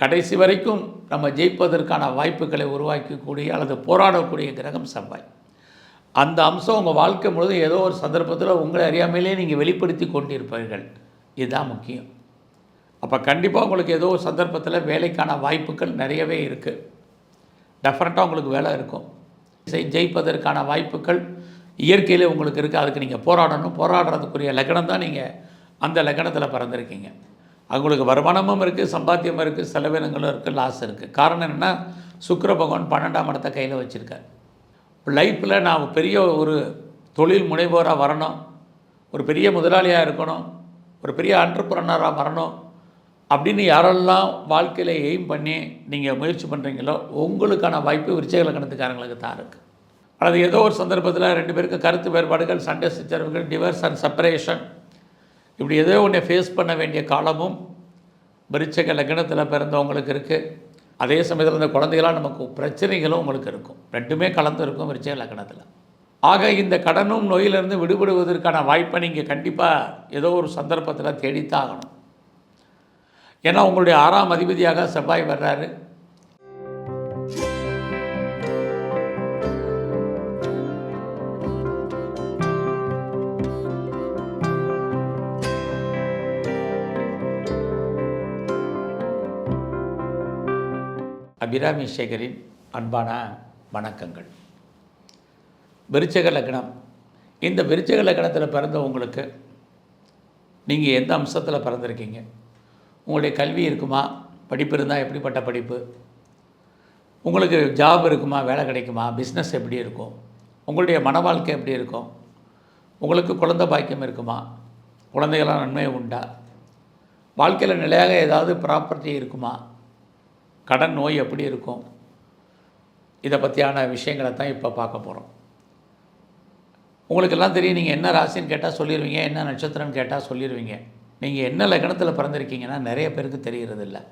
கடைசி வரைக்கும் நம்ம ஜெயிப்பதற்கான வாய்ப்புகளை உருவாக்கக்கூடிய அல்லது போராடக்கூடிய கிரகம் செவ்வாய். அந்த அம்சம் உங்கள் வாழ்க்கை முழுவதும் ஏதோ ஒரு சந்தர்ப்பத்தில் உங்களை அறியாமையிலே நீங்கள் வெளிப்படுத்தி கொண்டிருப்பீர்கள். இதுதான் முக்கியம். அப்போ கண்டிப்பாக உங்களுக்கு ஏதோ ஒரு சந்தர்ப்பத்தில் வேலைக்கான வாய்ப்புகள் நிறையவே இருக்குது டெஃபரெண்ட்டாக உங்களுக்கு வேலை இருக்கும். ஜெயிப்பதற்கான வாய்ப்புகள் இயற்கையில் உங்களுக்கு இருக்குது அதுக்கு நீங்கள் போராடணும். போராடுறதுக்குரிய லக்னம் தான் நீங்கள் அந்த லக்னத்தில் பிறந்திருக்கீங்க. அவங்களுக்கு வருமானமும் இருக்குது சம்பாத்தியமும் இருக்குது செலவினங்களும் இருக்குது லாஸ் இருக்குது காரணம் என்னென்னா சுக்கர பகவான் பன்னெண்டாம் இடத்தை கையில் வச்சுருக்கார். லைஃப்பில் நான் பெரிய ஒரு தொழில் முனைவோராக வரணும் ஒரு பெரிய முதலாளியாக இருக்கணும் ஒரு பெரிய ஆண்டர்பிரனராக வரணும் அப்படின்னு யாரெல்லாம் வாழ்க்கையில் எய்ம் பண்ணி நீங்கள் முயற்சி பண்ணுறீங்களோ உங்களுக்கான வாய்ப்பு விருச்சக லக்கணத்துக்காரங்களுக்கு தான் இருக்குது அல்லது ஏதோ ஒரு சந்தர்ப்பத்தில் ரெண்டு பேருக்கு கருத்து வேறுபாடுகள் சண்டை சச்சரவுகள் டிவர்ஸ் அண்ட் செப்பரேஷன் இப்படி ஏதோ ஒன்றை ஃபேஸ் பண்ண வேண்டிய காலமும் விருச்சக லக்னத்தில் பிறந்தவங்களுக்கு இருக்குது அதே சமயத்தில் இந்த குழந்தைகளாம் நமக்கு பிரச்சனைகளும் உங்களுக்கு இருக்கும். ரெண்டுமே கலந்து இருக்கும் விருச்சக லக்னத்தில். ஆக இந்த கடனும் நோயிலிருந்து விடுபடுவதற்கான வாய்ப்பை நீங்கள் கண்டிப்பாக ஏதோ ஒரு சந்தர்ப்பத்தில் தேடித்தாகணும் ஏன்னா உங்களுடைய ஆறாம் அதிபதியாக செவ்வாய் வர்றாரு. அபிராமி சேகரின் அன்பான வணக்கங்கள். விருச்சக லக்னம். இந்த விருச்சக லக்னத்தில் பிறந்த உங்களுக்கு நீங்கள் எந்த அம்சத்தில் பிறந்திருக்கீங்க? உங்களுடைய கல்வி இருக்குமா? படிப்பு இருந்தால் எப்படிப்பட்ட படிப்பு? உங்களுக்கு ஜாப் இருக்குமா? வேலை கிடைக்குமா? பிஸ்னஸ் எப்படி இருக்கும்? உங்களுடைய மன வாழ்க்கை எப்படி இருக்கும்? உங்களுக்கு குழந்தை பாக்கியம் இருக்குமா? குழந்தைகளாம் நன்மை உண்டா? வாழ்க்கையில் நிலையாக ஏதாவது ப்ராப்பர்ட்டி இருக்குமா? கடன் நோய் எப்படி இருக்கும்? இதை பற்றியான விஷயங்களை தான் இப்போ பார்க்க போகிறோம் உங்களுக்கெல்லாம் தெரியும் நீங்கள் என்ன ராசின்னு கேட்டால் சொல்லிடுவீங்க என்ன நட்சத்திரம்னு கேட்டால் சொல்லிடுவீங்க நீங்கள் என்ன லக்னத்தில் பிறந்திருக்கீங்கன்னா நிறைய பேருக்கு தெரிகிறது இல்லை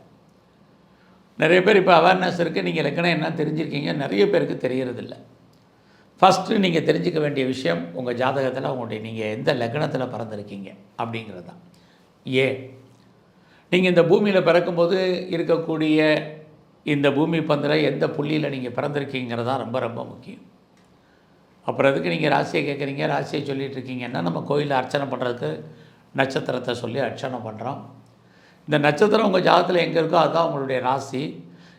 நிறைய பேர் இப்போ அவேர்னஸ் இருக்குது நீங்கள் லக்னம் என்ன தெரிஞ்சிருக்கீங்க நிறைய பேருக்கு தெரியறதில்ல. ஃபஸ்ட்டு நீங்கள் தெரிஞ்சுக்க வேண்டிய விஷயம் உங்கள் ஜாதகத்தில் உங்களுடைய நீங்கள் எந்த லக்னத்தில் பிறந்திருக்கீங்க அப்படிங்கிறது தான். ஏன்? நீங்கள் இந்த பூமியில் பிறக்கும்போது இருக்கக்கூடிய இந்த பூமி பந்தில் எந்த புள்ளியில் நீங்கள் பிறந்திருக்கீங்கிறது தான் ரொம்ப ரொம்ப முக்கியம். அப்புறம் எதுக்கு நீங்கள் ராசியை கேட்குறீங்க ராசியை சொல்லிகிட்டு இருக்கீங்கன்னா நம்ம கோயிலில் அர்ச்சனை பண்ணுறதுக்கு நட்சத்திரத்தை சொல்லி அர்ச்சனை பண்ணுறோம் இந்த நட்சத்திரம் உங்கள் ஜாதகத்தில் எங்கே இருக்கோ அதுதான் உங்களுடைய ராசி.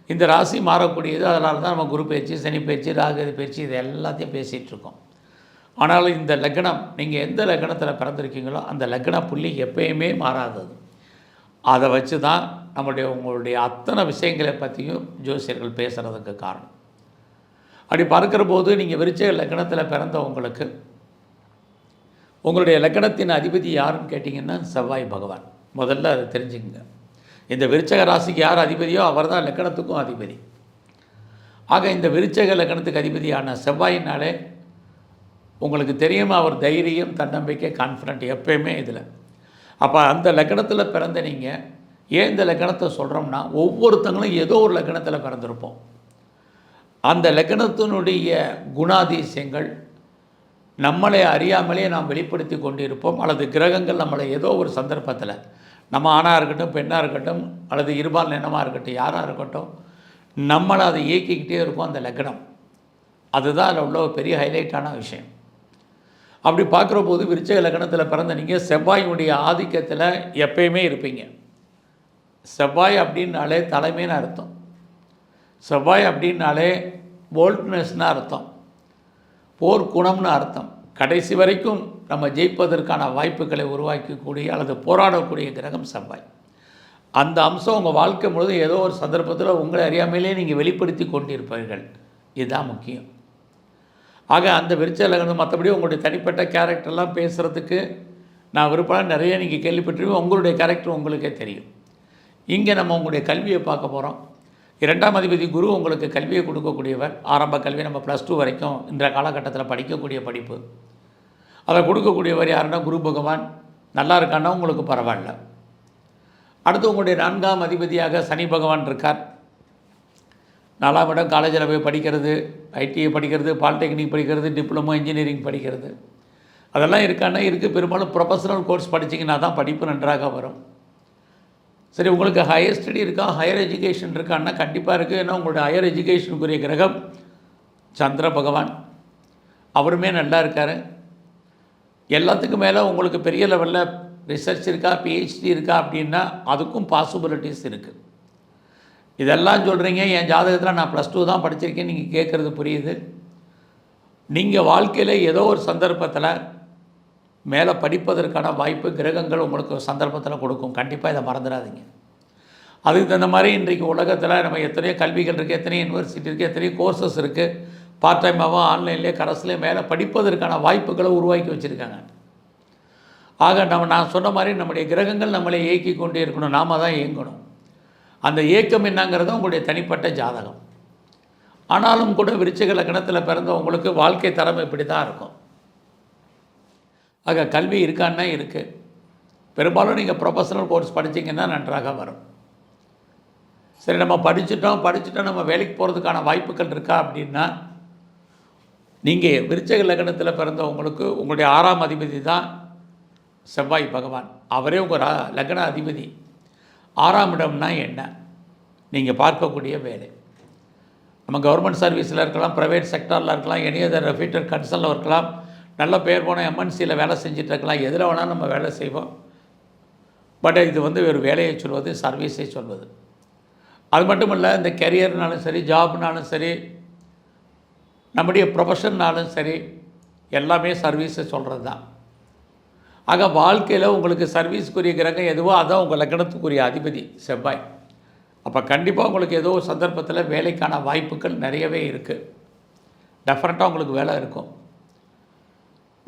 இந்த ராசி மாறக்கூடியது அதனால தான் நம்ம குரு பயிற்சி சனி பயிற்சி ராகு பயிற்சி இது எல்லாத்தையும் பேசிகிட்ருக்கோம் ஆனால் ஆனாலும் இந்த லக்னம் நீங்கள் எந்த லக்னத்தில் பிறந்திருக்கீங்களோ அந்த லக்ன புள்ளி எப்பயுமே மாறாதது. அதை வச்சு தான் நம்முடைய உங்களுடைய அத்தனை விஷயங்களை பற்றியும் ஜோசியர்கள் பேசுகிறதுக்கு காரணம். அப்படி பார்க்குற போது நீங்கள் விருச்ச லக்னத்தில் பிறந்த உங்களுக்கு உங்களுடைய லக்னத்தின் அதிபதி யாருன்னு கேட்டிங்கன்னா செவ்வாய் பகவான். முதல்ல அதை தெரிஞ்சுக்கங்க. இந்த விருச்சக ராசிக்கு யார் அதிபதியோ அவர் தான் லக்கணத்துக்கும் அதிபதி. ஆக இந்த விருச்சக லக்கணத்துக்கு அதிபதியான செவ்வாயினாலே உங்களுக்கு தெரியும் அவர் தைரியம் தன்னம்பிக்கை கான்ஃபிடென்ட் எப்பயுமே இதில். அப்போ அந்த லக்கணத்தில் பிறந்த நீங்கள் ஏன் இந்த லக்கணத்தை சொல்கிறோம்னா ஒவ்வொருத்தங்களும் ஏதோ ஒரு லக்கணத்தில் பிறந்திருப்போம். அந்த லக்கணத்தினுடைய குணாதிசயங்கள் நம்மளை அறியாமலே நாம் வெளிப்படுத்தி கொண்டிருப்போம் அல்லது கிரகங்கள் நம்மளை ஏதோ ஒரு சந்தர்ப்பத்தில் நம்ம ஆணாக இருக்கட்டும் பெண்ணாக இருக்கட்டும் அல்லது இருபால் நினமாக இருக்கட்டும் யாராக இருக்கட்டும் நம்மளை அதை இயக்கிக்கிட்டே இருக்கும் அந்த லக்னம் அதுதான் அதில் உள்ள ஒரு பெரிய ஹைலைட்டான விஷயம். அப்படி பார்க்குற போது விருச்சக லக்னத்தில் பிறந்த நீங்கள் செவ்வாயினுடைய ஆதிக்கத்தில் எப்பயுமே இருப்பீங்க. செவ்வாய் அப்படின்னாலே தலைமைன்னு அர்த்தம். செவ்வாய் அப்படின்னாலே போல்ட்னஸ்னு அர்த்தம். போர் குணம்னு அர்த்தம். கடைசி வரைக்கும் நம்ம ஜெயிப்பதற்கான வாய்ப்புகளை உருவாக்கக்கூடிய அல்லது போராடக்கூடிய கிரகம் செவ்வாய். அந்த அம்சம் உங்கள் வாழ்க்கை முழுவதும் ஏதோ ஒரு சந்தர்ப்பத்தில் உங்களை அறியாமையிலே நீங்கள் வெளிப்படுத்தி கொண்டிருப்பீர்கள். இதுதான் முக்கியம். ஆக அந்த விருச்சலகனம் மற்றபடி உங்களுடைய தனிப்பட்ட கேரக்டர்லாம் பேசுகிறதுக்கு நான் விருப்பம் நிறைய நீங்கள் கேள்விப்பட்டிருப்பீங்க. உங்களுடைய கேரக்டர் உங்களுக்கே தெரியும். இங்கே நம்ம உங்களுடைய கல்வியை பார்க்க போகிறோம். இரண்டாம் அதிபதி குரு உங்களுக்கு கல்வியை கொடுக்கக்கூடியவர். ஆரம்ப கல்வி நம்ம ப்ளஸ் டூ வரைக்கும் இந்த காலகட்டத்தில் படிக்கக்கூடிய படிப்பு. அதை கொடுக்கக்கூடியவர் யாருன்னா குரு பகவான். நல்லா இருக்கான்னா உங்களுக்கு பரவாயில்ல. அடுத்து உங்களுடைய நான்காம் அதிபதியாக சனி பகவான் இருக்கார். நாலாம் இடம் காலேஜில் போய் படிக்கிறது ஐடிஐ படிக்கிறது பாலிடெக்னிக் படிக்கிறது டிப்ளமோ இன்ஜினியரிங் படிக்கிறது. அதெல்லாம் இருக்கான்னா இருக்குது பெரும்பாலும் ப்ரொஃபஷனல் கோர்ஸ் படிச்சிங்கன்னா தான் படிப்பு நன்றாக வரும். சரி உங்களுக்கு ஹையர் ஸ்டடி இருக்கா? ஹையர் எஜுகேஷன் இருக்கான்னா கண்டிப்பாக இருக்குது ஏன்னா உங்களுடைய ஹையர் எஜுகேஷனுக்குரிய கிரகம் சந்திர பகவான். அவருமே நல்லா இருக்கார். எல்லாத்துக்கும் மேலே உங்களுக்கு பெரிய லெவலில் ரிசர்ச் இருக்கா? பிஹெச்டி இருக்கா? அப்படின்னா அதுக்கும் பாசிபிலிட்டிஸ் இருக்குது இதெல்லாம் சொல்கிறீங்க என் ஜாதகத்தில் நான் ப்ளஸ் டூ தான் படிச்சிருக்கேன். நீங்கள் கேட்குறது புரியுது. நீங்கள் வாழ்க்கையில் ஏதோ ஒரு சந்தர்ப்பத்தில் மேலே படிப்பதற்கான வாய்ப்பு கிரகங்கள் உங்களுக்கு சந்தர்ப்பத்தில் கொடுக்கும். கண்டிப்பாக இதை மறந்துடாதீங்க. அதுக்கு தகுந்த மாதிரி இன்றைக்கு உலகத்தில் நம்ம எத்தனையோ கல்விகள் இருக்குது எத்தனையோ யூனிவர்சிட்டி இருக்குது எத்தனையோ கோர்சஸ் இருக்குது பார்ட் டைமாகவும் ஆன்லைன்லேயே கரஸ்லேயே மேலே படிப்பதற்கான வாய்ப்புகளை உருவாக்கி வச்சுருக்காங்க. ஆக நம்ம நான் சொன்ன மாதிரி நம்முடைய கிரகங்கள் நம்மளை இயக்கி கொண்டே இருக்கணும். நாம தான் இயங்கணும். அந்த இயக்கம் என்னங்கிறது உங்களுடைய தனிப்பட்ட ஜாதகம். ஆனாலும் கூட விருச்சிக லக்னத்தில் பிறந்தவங்களுக்கு வாழ்க்கை தரம் இப்படி தான் இருக்கும். ஆக கல்வி இருக்கான்னா இருக்குது பெரும்பாலும் நீங்கள் ப்ரொஃபஷனல் கோர்ஸ் படிச்சீங்கன்னா நன்றாக வரும். சரி நம்ம படிச்சுட்டோம் படிச்சுட்டோம் நம்ம வேலைக்கு போகிறதுக்கான வாய்ப்புகள் இருக்கா அப்படின்னா நீங்கள் விருச்சக லக்னத்தில் பிறந்தவங்களுக்கு உங்களுடைய ஆறாம் அதிபதி தான் செவ்வாய் பகவான். அவரே உங்கள் லக்ன அதிபதி. ஆறாம் இடம்னா என்ன? நீங்கள் பார்க்கக்கூடிய வேலை. நம்ம கவர்மெண்ட் சர்வீஸில் இருக்கலாம் ப்ரைவேட் செக்டாரில் இருக்கலாம் எனி அதர் ரெஃபீட்டர் கன்சலில் இருக்கலாம் நல்ல பேர் போன எம்என்சியில் வேலை செஞ்சிட்ருக்கலாம். எதில் வேணாலும் நம்ம வேலை செய்வோம். பட் இது வந்து ஒரு வேலையை சொல்வது சர்வீஸை சொல்வது. அது மட்டும் இல்லை இந்த கெரியர்னாலும் சரி ஜாப்னாலும் சரி நம்முடைய ப்ரொஃபஷன்னாலும் சரி எல்லாமே சர்வீஸை சொல்கிறது தான் ஆக வாழ்க்கையில் உங்களுக்கு சர்வீஸ்க்குரிய கிரகம் எதுவோ அதான் உங்கள் லக்னத்துக்குரிய அதிபதி செவ்வாய். அப்போ கண்டிப்பாக உங்களுக்கு ஏதோ சந்தர்ப்பத்தில் வேலைக்கான வாய்ப்புகள் நிறையவே இருக்குது டெஃபரெண்ட்டாக உங்களுக்கு வேலை இருக்கும்.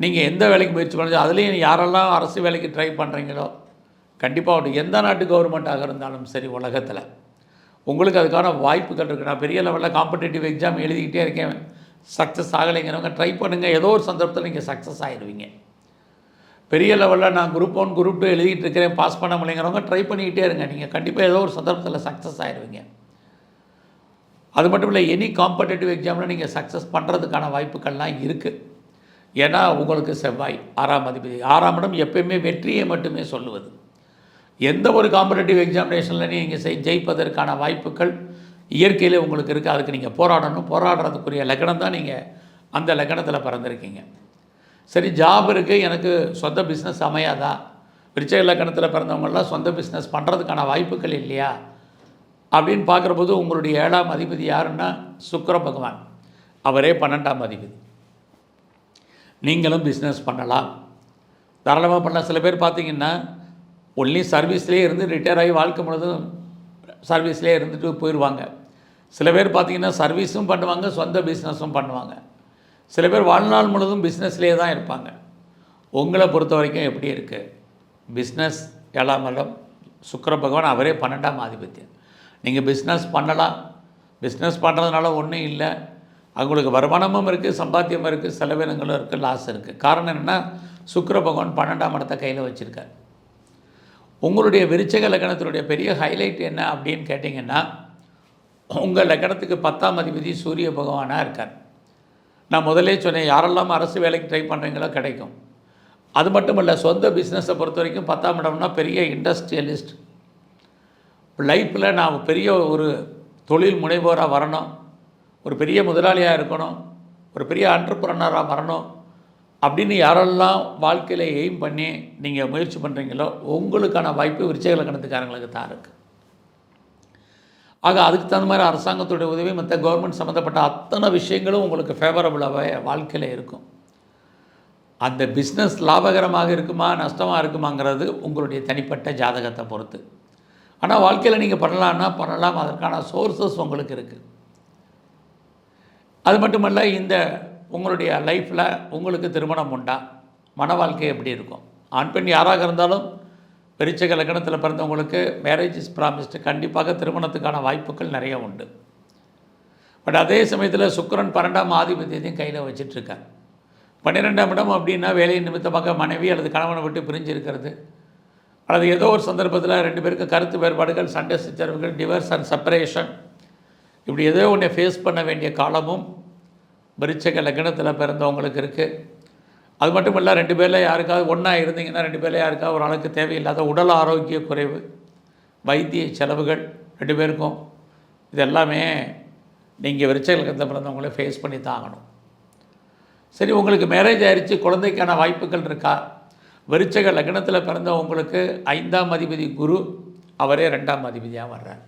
நீங்கள் எந்த வேலைக்கு முயற்சி பண்ணுறது அதுலேயும் யாரெல்லாம் அரசு வேலைக்கு ட்ரை பண்ணுறீங்களோ கண்டிப்பாக எந்த நாட்டு கவர்மெண்ட்டாக இருந்தாலும் சரி உலகத்தில். உங்களுக்கு அதுக்கான வாய்ப்புகள் இருக்குது நான் பெரிய லெவலில் காம்படிட்டிவ் எக்ஸாம் எழுதிக்கிட்டே இருக்கேன். சக்ஸஸ் ஆகலைங்கிறவங்க ட்ரை பண்ணுங்கள் ஏதோ ஒரு சந்தர்ப்பத்தில் நீங்கள் சக்ஸஸ் ஆகிடுவீங்க பெரிய லெவலில் நான் குரூப் ஒன் குரூப் டூ எழுதிட்டு இருக்கிறேன். பாஸ் பண்ண முடியலைங்கிறவங்க ட்ரை பண்ணிக்கிட்டே இருங்க. நீங்கள் கண்டிப்பாக ஏதோ ஒரு சந்தர்ப்பத்தில் சக்ஸஸ் ஆகிடுவீங்க அது மட்டும் இல்லை எனி காம்படிட்டிவ் எக்ஸாமில் நீங்கள் சக்ஸஸ் பண்ணுறதுக்கான வாய்ப்புகள்லாம் இருக்குது ஏன்னா உங்களுக்கு செவ்வாய் ஆறாம் அதிபதி. ஆறாம் இடம் எப்பயுமே வெற்றியை மட்டுமே சொல்லுவது. எந்த ஒரு காம்படிட்டிவ் எக்ஸாமினேஷனில் நீங்கள் செய் ஜெயிப்பதற்கான வாய்ப்புகள் இயற்கையிலே உங்களுக்கு இருக்குது அதுக்கு நீங்கள் போராடணும். போராடுறதுக்குரிய லக்னம் தான் நீங்கள் அந்த லக்னத்தில் பிறந்திருக்கீங்க. சரி ஜாப் இருக்குது எனக்கு சொந்த பிஸ்னஸ் அமையாதா? விருச்சக லக்கணத்தில் பிறந்தவங்களாம் சொந்த பிஸ்னஸ் பண்ணுறதுக்கான வாய்ப்புகள் இல்லையா? அப்படின்னு பார்க்குறபோது உங்களுடைய ஏழாம் அதிபதி யாருன்னா? சுக்கிர பகவான். அவரே பன்னெண்டாம் அதிபதி. நீங்களும் பிஸ்னஸ் பண்ணலாம். தாராளமாக பண்ணலாம். சில பேர் பார்த்தீங்கன்னா ஒன்லி சர்வீஸ்லேயே இருந்து ரிட்டையர் ஆகி வாழ்க்கை முழுதும் சர்வீஸ்லேயே இருந்துட்டு போயிடுவாங்க சில பேர் பார்த்தீங்கன்னா சர்வீஸும் பண்ணுவாங்க சொந்த பிஸ்னஸும் பண்ணுவாங்க. சில பேர் வாழ்நாள் முழுதும் பிஸ்னஸ்லேயே தான் இருப்பாங்க. உங்களை பொறுத்த வரைக்கும் எப்படி இருக்குது பிஸ்னஸ் ஏழாம் இடம் சுக்கிர பகவான் அவரே பன்னெண்டாம் ஆதிபத்தியம் நீங்கள் பிஸ்னஸ் பண்ணலாம். பிஸ்னஸ் பண்ணுறதுனால ஒன்றும் இல்லை. அவங்களுக்கு வருமானமும் இருக்குது சம்பாத்தியமும் இருக்குது செலவினங்களும் இருக்குது லாஸ் இருக்குது காரணம் என்னென்னா சுக்கர பகவான் பன்னெண்டாம் இடத்தை கையில் வச்சுருக்கார். உங்களுடைய விருச்சக லக்கணத்தினுடைய பெரிய ஹைலைட் என்ன அப்படின்னு கேட்டிங்கன்னா உங்கள் லக்கணத்துக்கு பத்தாம் அதிபதி சூரிய பகவானாக இருக்கார். நான் முதலே சொன்னேன் யாரெல்லாம் அரசு வேலைக்கு ட்ரை பண்ணுறீங்களோ கிடைக்கும். அது மட்டும் இல்லை சொந்த பிஸ்னஸை பொறுத்த வரைக்கும் பத்தாம் இடம்னா பெரிய இண்டஸ்ட்ரியலிஸ்ட் லைஃப்பில் நான் பெரிய ஒரு தொழில் முனைவோராக வரணும். ஒரு பெரிய முதலாளியாக இருக்கணும் ஒரு பெரிய ஆண்டர்பிரனராக வரணும் அப்படின்னு யாரெல்லாம் வாழ்க்கையில் எய்ம் பண்ணி நீங்கள் முயற்சி பண்ணுறீங்களோ உங்களுக்கான வாய்ப்பு விருச்சக லக்கணத்துக்காரங்களுக்கு தான் இருக்குது ஆக அதுக்கு தகுந்த மாதிரி அரசாங்கத்துடைய உதவி மற்ற கவர்மெண்ட் சம்மந்தப்பட்ட அத்தனை விஷயங்களும் உங்களுக்கு ஃபேவரபுளாகவே வாழ்க்கையில் இருக்கும். அந்த பிஸ்னஸ் லாபகரமாக இருக்குமா நஷ்டமாக இருக்குமாங்கிறது உங்களுடைய தனிப்பட்ட ஜாதகத்தை பொறுத்து. ஆனால் வாழ்க்கையில் நீங்கள் பண்ணலான்னா பண்ணலாம் அதற்கான சோர்சஸ் உங்களுக்கு இருக்குது அது மட்டுமல்ல இந்த உங்களுடைய லைஃப்பில் உங்களுக்கு திருமணம் உண்டா? மன வாழ்க்கை எப்படி இருக்கும்? ஆண் பெண் யாராக இருந்தாலும் விருச்சக லக்கணத்தில் பிறந்தவங்களுக்கு மேரேஜ் இஸ் ப்ராமிஸ்டு கண்டிப்பாக திருமணத்துக்கான வாய்ப்புகள் நிறைய உண்டு. பட் அதே சமயத்தில் சுக்கரன் பன்னெண்டாம் ஆதிபத்தியத்தையும் கையில் வச்சிட்ருக்கார். பன்னிரெண்டாம் இடம் அப்படின்னா வேலை நிமித்தமாக மனைவி அல்லது கணவனை விட்டு பிரிஞ்சு இருக்கிறது. அல்லது ஏதோ ஒரு சந்தர்ப்பத்தில் ரெண்டு பேருக்கு கருத்து வேறுபாடுகள் சண்டை சிச்சரவுகள் டிவர்ஸ் அண்ட் செப்பரேஷன் இப்படி ஏதோ ஒன்றை ஃபேஸ் பண்ண வேண்டிய காலமும் விருச்சக லக்னத்தில் பிறந்தவங்களுக்கு இருக்குது அது மட்டும் இல்லை ரெண்டு பேரில் யாருக்காவது ஒன்றா இருந்தீங்கன்னா ரெண்டு பேரில் யாருக்காவது ஒரு ஆளுக்கு தேவையில்லாத உடல் ஆரோக்கிய குறைவு வைத்திய செலவுகள் ரெண்டு பேருக்கும். இது எல்லாமே நீங்கள் விருச்சக லக்கணத்தில் பிறந்தவங்களே ஃபேஸ் பண்ணி தான் ஆகணும். சரி உங்களுக்கு மேரேஜ் ஆயிடுச்சு குழந்தைக்கான வாய்ப்புகள் இருக்கா? விருச்சக லக்னத்தில் பிறந்தவங்களுக்கு ஐந்தாம் அதிபதி குரு அவரே ரெண்டாம் அதிபதியாக வர்றார்.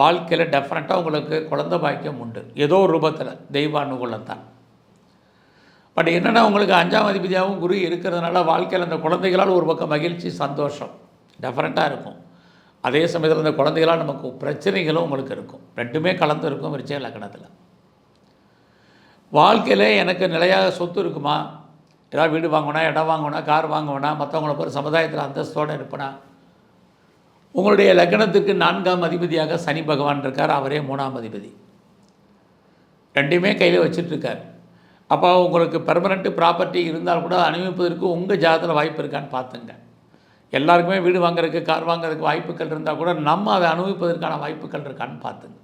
வாழ்க்கையில் டெஃபரெண்ட்டாக உங்களுக்கு குழந்தை பாக்கியம் உண்டு. ஏதோ ஒரு ரூபத்தில் தெய்வ அனுகூலத்தான் பட் என்னென்னா உங்களுக்கு அஞ்சாம் அதிபதியாகவும் குரு இருக்கிறதுனால வாழ்க்கையில் அந்த குழந்தைகளால் ஒரு பக்கம் மகிழ்ச்சி சந்தோஷம் டெஃபரெண்ட்டாக இருக்கும். அதே சமயத்தில் அந்த குழந்தைகளால் நமக்கு பிரச்சனைகளும் உங்களுக்கு இருக்கும். ரெண்டுமே கலந்து இருக்கும் விருச்சக லக்கணத்தில் வாழ்க்கையில் எனக்கு நிலையாக சொத்து இருக்குமா? ஏதாவது வீடு வாங்கணும் இடம் வாங்கணும் கார் வாங்கினா மற்றவங்கள போய் சமுதாயத்தில் அந்தஸ்தோடு இருப்பேனா? உங்களுடைய லக்னத்துக்கு நான்காம் அதிபதியாக சனி பகவான் இருக்கார் அவரே மூணாம் அதிபதி. ரெண்டுமே கையில் வச்சுட்ருக்கார் அப்போ உங்களுக்கு பெர்மனெண்ட்டு ப்ராப்பர்ட்டி இருந்தால் கூட அனுபவிப்பதற்கு உங்கள் ஜாதத்தில் வாய்ப்பு இருக்கான்னு பார்த்துங்க. எல்லாருக்குமே வீடு வாங்குறதுக்கு கார் வாங்குறதுக்கு வாய்ப்புகள் இருந்தால் கூட நம்ம அதை அனுபவிப்பதற்கான வாய்ப்புகள் இருக்கான்னு பார்த்துங்க.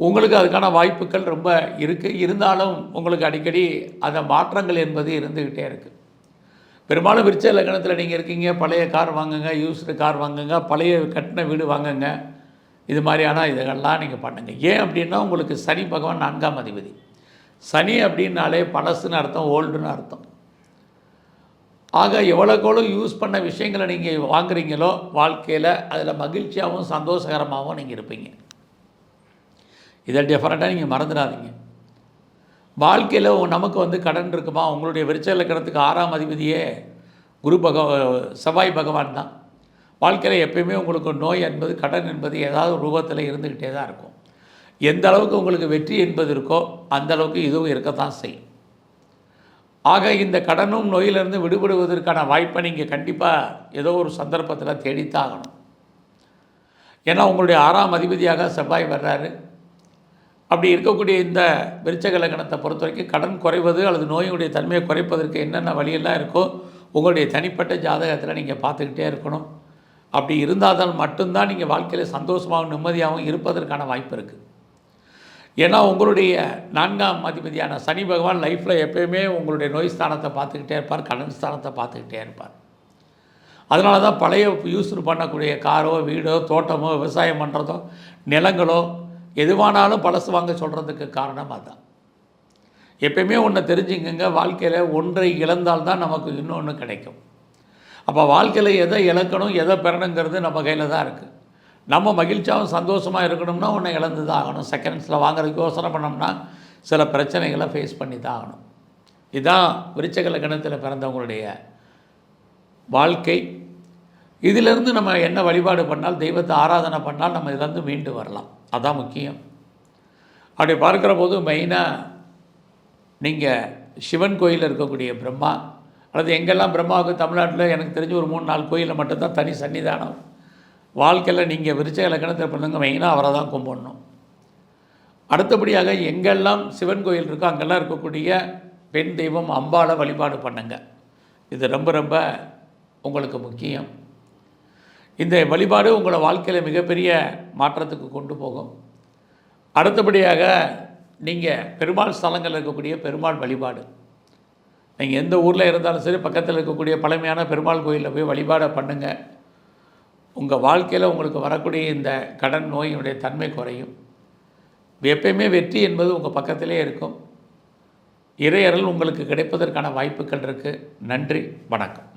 உங்களுக்கு அதுக்கான வாய்ப்புகள் ரொம்ப இருக்குது இருந்தாலும் உங்களுக்கு அடிக்கடி அந்த மாற்றங்கள் என்பது இருந்துக்கிட்டே இருக்குது பெரும்பாலும் விருச்ச லக்னத்தில் நீங்கள் இருக்கீங்க பழைய கார் வாங்குங்க யூஸ்டு கார் வாங்குங்க பழைய கட்டின வீடு வாங்குங்க. இது மாதிரியான இதெல்லாம் நீங்கள் பண்ணுங்கள் ஏன் அப்படின்னா உங்களுக்கு சனி பகவான் நான்காம் அதிபதி. சனி அப்படின்னாலே பழசுன்னு அர்த்தம் ஓல்டுன்னு அர்த்தம். ஆக எவ்வளோக்கெவ்வளோ யூஸ் பண்ண விஷயங்களை நீங்கள் வாங்குறீங்களோ வாழ்க்கையில் அதில் மகிழ்ச்சியாகவும் சந்தோஷகரமாகவும் நீங்கள் இருப்பீங்க. இதை டிஃபரெண்ட்டாக நீங்கள் மறந்துடாதீங்க. வாழ்க்கையில் நமக்கு வந்து கடன் இருக்குமா? உங்களுடைய விருச்ச இலக்கணத்துக்கு ஆறாம் அதிபதியே குரு பகவ செவ்வாய் பகவான் தான். வாழ்க்கையில் எப்பயுமே உங்களுக்கு நோய் என்பது கடன் என்பது ஏதாவது ரூபத்தில் இருந்துக்கிட்டே தான் இருக்கும். எந்த அளவுக்கு உங்களுக்கு வெற்றி என்பது இருக்கோ அந்த அளவுக்கு இதுவும் இருக்கத்தான் செய்யும். ஆக இந்த கடனும் நோயிலிருந்து விடுபடுவதற்கான வாய்ப்பை நீங்கள் கண்டிப்பாக ஏதோ ஒரு சந்தர்ப்பத்தில் தேடித்தான் ஆகணும். ஏன்னா உங்களுடைய ஆறாம் அதிபதியாக செவ்வாய் வர்றாரு. அப்படி இருக்கக்கூடிய இந்த விருச்சக லக்னத்தை பொறுத்த வரைக்கும் கடன் குறைவது அல்லது நோயினுடைய தன்மையை குறைப்பதற்கு என்னென்ன வழியெல்லாம் இருக்கோ உங்களுடைய தனிப்பட்ட ஜாதகத்தில் நீங்கள் பார்த்துக்கிட்டே இருக்கணும். அப்படி இருந்தால் தான் மட்டும்தான் நீங்கள் வாழ்க்கையில் சந்தோஷமாகவும் நிம்மதியாகவும் இருப்பதற்கான வாய்ப்பு இருக்குது ஏன்னா உங்களுடைய நான்காம் அதிபதியான சனி பகவான் லைஃப்பில் எப்பயுமே உங்களுடைய நோய் ஸ்தானத்தை பார்த்துக்கிட்டே இருப்பார் கடன் ஸ்தானத்தை பார்த்துக்கிட்டே இருப்பார். அதனால தான் பழைய யூஸ் பண்ணக்கூடிய காரோ வீடோ தோட்டமோ விவசாயம் பண்ணுறதோ நிலங்களோ எதுவானாலும் பழசு வாங்க சொல்கிறதுக்கு காரணம் அதுதான் எப்பயுமே ஒன்று தெரிஞ்சுக்கங்க வாழ்க்கையில் ஒன்றை இழந்தால் தான் நமக்கு இன்னொன்று கிடைக்கும். அப்போ வாழ்க்கையில் எதை இழக்கணும் எதை பெறணுங்கிறது நம்ம கையில் தான் இருக்குது நம்ம மகிழ்ச்சியாகவும் சந்தோஷமாக இருக்கணும்னா ஒன்று இழந்து தான் ஆகணும். செகண்ட்ஸில் வாங்குறதுக்கு யோசனை பண்ணோம்னா சில பிரச்சனைகளை ஃபேஸ் பண்ணி தான் ஆகணும். இதுதான் விருச்சக லக்கணத்தில் பிறந்தவங்களுடைய வாழ்க்கை. இதிலிருந்து நம்ம என்ன வழிபாடு பண்ணால் தெய்வத்தை ஆராதனை பண்ணால் நம்ம இதிலேருந்து மீண்டு வரலாம். அதான் முக்கியம். அப்படி பார்க்குற போது மெயினாக நீங்கள் சிவன் கோயிலில் இருக்கக்கூடிய பிரம்மா அல்லது எங்கெல்லாம் பிரம்மாவுக்கு தமிழ்நாட்டில் எனக்கு தெரிஞ்சு ஒரு மூணு நாலு கோயிலில் மட்டும்தான் தனி சன்னிதானம். வாழ்க்கையில் நீங்கள் விரிச்ச இலக்கணத்தில் பண்ணுங்க மெயினாக அவரை தான் கும்பிடணும். அடுத்தபடியாக எங்கெல்லாம் சிவன் கோயில் இருக்கோ அங்கெல்லாம் இருக்கக்கூடிய பெண் தெய்வம் அம்பாளை வழிபாடு பண்ணுங்கள் இது ரொம்ப ரொம்ப உங்களுக்கு முக்கியம். இந்த வழிபாடு உங்களை வாழ்க்கையில் மிகப்பெரிய மாற்றத்துக்கு கொண்டு போகும். அடுத்தபடியாக நீங்கள் பெருமாள் ஸ்தலங்களில் இருக்கக்கூடிய பெருமாள் வழிபாடு. நீங்கள் எந்த ஊரில் இருந்தாலும் சரி பக்கத்தில் இருக்கக்கூடிய பழமையான பெருமாள் கோயிலில் போய் வழிபாடை பண்ணுங்கள் உங்கள் வாழ்க்கையில் உங்களுக்கு வரக்கூடிய இந்த கடன் நோயினுடைய தன்மை குறையும். எப்பயுமே வெற்றி என்பது உங்கள் பக்கத்திலே இருக்கும். இறையறல் உங்களுக்கு கிடைப்பதற்கான வாய்ப்புகள் இருக்குது நன்றி வணக்கம்.